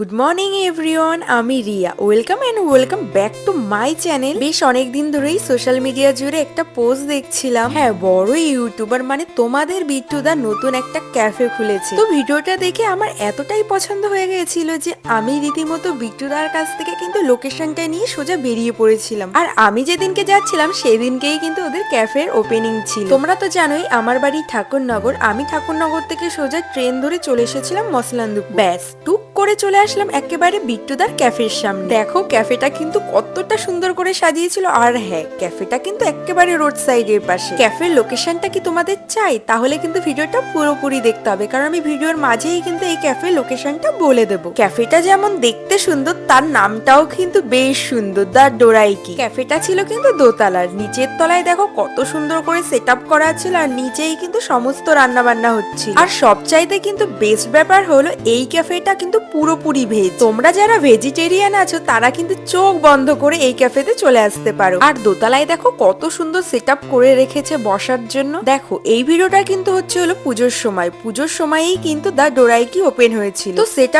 Good morning everyone আমি Riya. Welcome and welcome back to my channel বেশ অনেক দিন ধরেই সোশ্যাল মিডিয়া জুড়ে একটা পোস্ট দেখছিলাম। হ্যাঁ বড় ইউটিউবার মানে তোমাদের বিট্টুদা নতুন একটা ক্যাফে খুলেছে। তো ভিডিওটা দেখে আমার এতটাই পছন্দ হয়ে গেছিল যে আমি রীতিমতো বিট্টুদার কাছ থেকে কিন্তু লোকেশনটা নিয়ে সোজা বেরিয়ে পড়েছিলাম। আর আমি যেদিনকে যাচ্ছিলাম, সেদিনকেই কিন্তু ওদের ক্যাফের ওপেনিং ছিল। তোমরা তো জানোই, আমার বাড়ি ঠাকুরনগর। আমি ঠাকুরনগর থেকে সোজা ট্রেন ধরে চলে এসেছিলাম মসলান্দু ব্যাস, টুক করে চলে আসলাম একেবারে বিট্টুদার ক্যাফের সামনে। দেখো, ক্যাফেটা কিন্তু কতটা সুন্দর করে সাজিয়েছিল। আর হ্যাঁ ক্যাফেটা কিন্তু একেবারে রোড সাইডের পাশে। ক্যাফের লোকেশনটা কি তোমাদের চাই? তাহলে কিন্তু ভিডিওটা পুরোপুরি দেখতে হবে। কারণ আমি ভিডিওর মাঝেই কিন্তু এই ক্যাফের লোকেশনটা বলে দেবো। ক্যাফেটা যেমন দেখতে সুন্দর, তার নামটাও কিন্তু বেশ সুন্দর। দা ডোরাইকি। ক্যাফেটা ছিল কিন্তু দোতলার। নিচের তলায় দেখো, কত সুন্দর করে সেট আপ করা ছিল আর নিচেই কিন্তু সমস্ত রান্না বান্না হচ্ছিল। আর সবচাইতে কিন্তু বেস্ট ব্যাপার হলো, এই ক্যাফেটা কিন্তু পুরোপুরি ভেজ তোমরা যারা ভেজিটেরিয়ান আছো, তারা কিন্তু চোখ বন্ধ করে এই ক্যাফেতে চলে আসতে পারো। আর দোতলায় দেখো কত সুন্দর সেট করে রেখেছে বসার জন্য। দেখো, এই ভিডিওটা কিন্তু হচ্ছে হলো পুজোর সময়। পুজোর সময়ই কিন্তু দা ডোরাইকি ওপেন হয়েছিল। তো সেট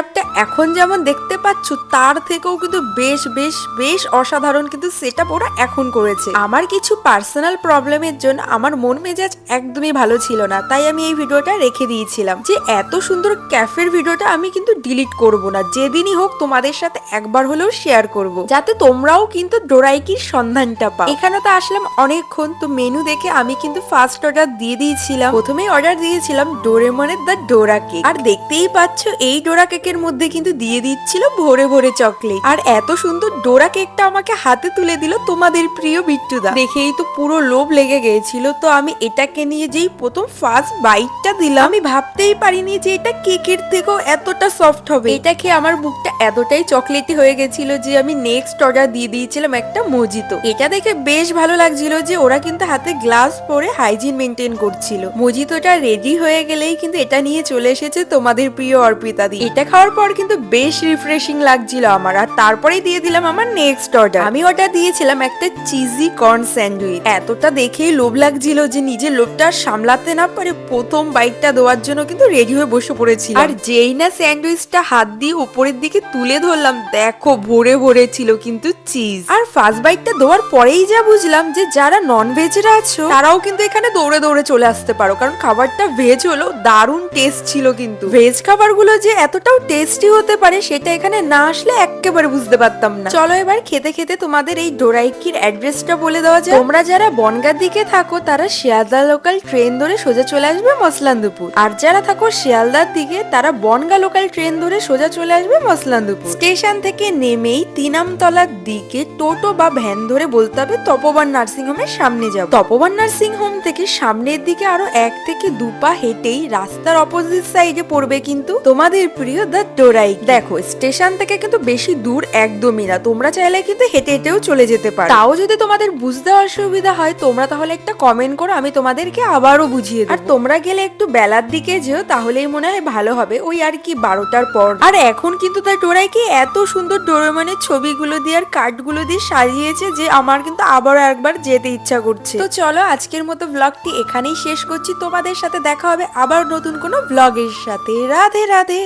এখন যেমন দেখতে পাচ্ছ, তার থেকেও কিন্তু বেশ বেশ বেশ অসাধারণ কিন্তু সেট ওরা এখন করেছে। আমার কিছু পার্সোনাল প্রবলেমের জন্য আমার মন মেজাজ একদমই ভালো ছিল না, তাই আমি এই ভিডিওটা রেখে দিয়েছিলাম। যে এত সুন্দর ক্যাফের ভিডিওটা আমি কিন্তু ডিলিট করব না। যেদিনই হোক তোমাদের সাথে একবার হলেও শেয়ার করব। যাতে তোমরাও কিন্তু ডোরাইকির সন্ধানটা পাও। এখানে তো আসলাম অনেকক্ষণ, তো মেনু দেখে আমি কিন্তু ফার্স্ট অর্ডার দিয়ে দিয়েছিলাম। প্রথমেই অর্ডার দিয়েছিলাম ডোরেমনের দ্য ডোরা কেক আর দেখতেই পাচ্ছ, এই ডোরা কেকের মধ্যে কিন্তু দিয়ে দিচ্ছিল ভরে ভরে চকলেট আর এত সুন্দর ডোরা কেকটা আমাকে হাতে তুলে দিল তোমাদের প্রিয় বিট্টুদা। দেখেই তো পুরো লোভ লেগে গিয়েছিল তো আমি এটাকে নিয়ে যেই প্রথম ফার্স্ট বাইটটা দিলাম, আমি ভাবতেই পারিনি যে এটা কেকের থেকেও এতটা সফট হবে। এটা খেয়ে আমার বুকটা এতটাই চকলেটি হয়ে গেছিল যে আমি নেক্সট অর্ডার দিয়ে দিয়েছিলাম একটা মজিতো। এটা দেখে বেশ ভালো লাগছিল যে ওরা কিন্তু হাতে গ্লাস পরে হাইজিন মেনটেন করছিল। মজিতোটা রেডি হয়ে গেলেই কিন্তু এটা নিয়ে চলে এসেছে তোমাদের প্রিয় অর্পিতা দি। এটা খাওয়ার পর কিন্তু বেশ রিফ্রেশিং লাগছিল আমার, আর তারপরেই দিয়ে দিলাম আমার নেক্সট অর্ডার আমি অর্ডার দিয়েছিলাম একটা চিজি কর্ন স্যান্ডউইচ এতটা দেখেই লোভ লাগছিল যে নিজের লোভটা সামলাতে না পারে প্রথম বাইকটা দেওয়ার জন্য কিন্তু রেডি হয়ে বসে পড়েছিল আর যেই না স্যান্ডউইচটা হাত দিয়ে উপরের দিকে তুলে ধরলাম। দেখো, ভরে ভরে ছিল কিন্তু চিজ আর ফার্স্ট বাইকটা দেওয়ার পরেই যা বুঝলাম যে যারা নন ভেজরা আছো, তারাও কিন্তু এখানে দৌড়ে দৌড়ে চলে আসতে পারো। কারণ খাবারটা ভেজ হলো, দারুণ টেস্ট ছিল কিন্তু। ভেজ খাবারগুলো যে এতটাও টেস্টি হতে পারে, সেটা এখানে না আসলে একেবারে বুঝতে পারতাম না। চলো এবার খেতে খেতে তোমাদের এই ডোরাইকির অ্যাড্রেসটা বলে দেওয়া যায় তোমরা যারা বনগার দিকে থাকো, তারা শিয়ালদা লোকাল ট্রেন ধরে সোজা চলে আসবে মসলান্দুপুর। আর যারা থাকো শিয়ালদার দিকে, তারা বনগা লোকাল ট্রেন ধরে সোজা চলে আসবে মসলান্দুপুর স্টেশন থেকে নেমেই তিনামতলার দিকে টোটো বা ভ্যান ধরে বলতে হবে তপবান নার্সিং হোমের সামনে যাব। তপবান নার্সিং হোম থেকে সামনের দিকে আরও এক থেকে দু পা হেঁটেই রাস্তার অপোজিট সাইডে পড়বে কিন্তু তোমাদের প্রিয় দ্য ডোরাই দেখো, স্টেশন থেকে কিন্তু বেশি দূর একদমই না। তোমরা চাইলে কিন্তু হেঁটে হেঁটেও চলে যেতে পারো। তাও যদি তোমাদের বুঝতে অসুবিধা হয়, তোমরা তাহলে একটা কমেন্ট করো, আমি তোমাদেরকে আবারও বুঝিয়ে আর তোমরা গেলে একটু বেলার দিকে যেও, তাহলেই মনে হয় ভালো হবে। ওই আর কি বারোটার পর আর এখন কিন্তু তার ডোরাই কি এত সুন্দর ডোরেমনের ছবিগুলো দিয়ে আর কার্ডগুলো দিয়ে সাজিয়েছে যে আমার কিন্তু আবার একবার যেতে ইচ্ছা করছে। তো চলো আজকের মতো ব্লগটি এখানেই শেষ করছি। তোমাদের সাথে দেখা হবে আবার নতুন কোনো ব্লগের সাথে। রাধে রাধে।